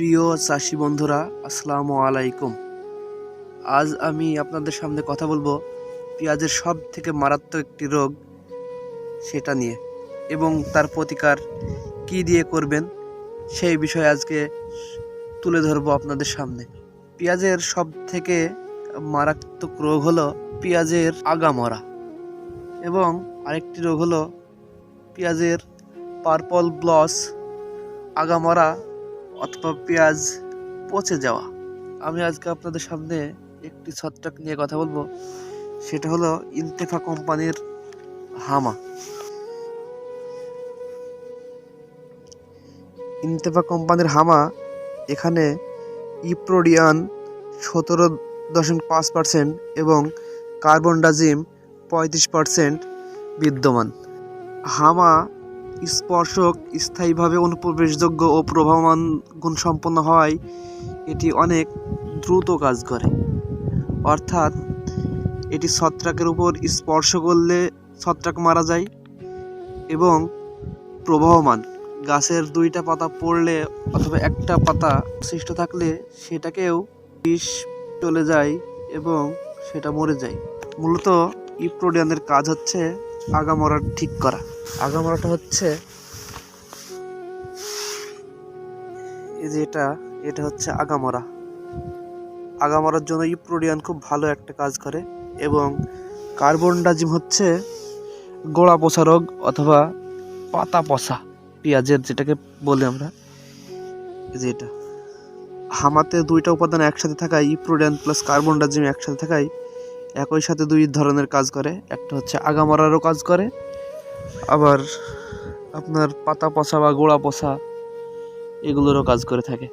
প্রিয় চাষি বন্ধুরা, আসসালামু আলাইকুম। আজ আমি আপনাদের সামনে কথা বলব পেঁয়াজের সব থেকে মারাত্মক একটি রোগ, সেটা নিয়ে এবং তার প্রতিকার কি দিয়ে করবেন, সেই বিষয়ে আজকে তুলে ধরবো আপনাদের সামনে। পেঁয়াজের সব থেকে মারাত্মক রোগ হলো পেঁয়াজের আগা মরা এবং আরেকটি রোগ হলো পেঁয়াজের পার্পল ব্লস আগামরা অথবা পেঁয়াজ পচে যাওয়া। আমি আজকে আপনাদের সামনে একটি ছত্রাক নিয়ে কথা বলব। সেটা হলো ইন্তেফা কোম্পানির হামা। ইন্তেফা কোম্পানির হামা এখানে ইপ্রোডিয়ান সতেরো দশমিক পাঁচ পার্সেন্ট এবং কার্বন ডাজিম পঁয়ত্রিশ পার্সেন্ট বিদ্যমান। হামা স্পর্শক, স্থায়ীভাবে অনুপ্রবেশযোগ্য ও প্রভাবমান গুণসম্পন্ন হওয়ায় এটি অনেক দ্রুত কাজ করে। অর্থাৎ, এটি ছত্রাকের উপর স্পর্শ করলে ছত্রাক মারা যায় এবং প্রবাহমান, গাছের দুইটা পাতা পড়লে অথবা একটা পাতা সৃষ্ট থাকলে সেটাকেও বিষ চলে যায় এবং সেটা মরে যায়। মূলত ইপ্রোডিয়ানের কাজ হচ্ছে আগামরা ঠিক করা। আগামরাটা হচ্ছে এই যে এটা এটা হচ্ছে আগামরা। আগামরার জন্য ইপ্রোডিয়ান খুব ভালো একটা কাজ করে এবং কার্বন ডাজিম হচ্ছে গোড়া পচা রোগ অথবা পাতা পচা পেঁয়াজের যেটাকে বলি আমরা। এই যে এটা। হামাতে দুইটা উপাদান একসাথে থাকায়, ইপ্রোডিয়ান প্লাস কার্বন ডাজিম একসাথে থাকায় একই সাথে দুই ধরনের কাজ করে। একটা হচ্ছে আগামরারও কাজ করে আবার আপনার পাতা পচা বা গোড়া পচা এগুলোরও কাজ করে থাকে।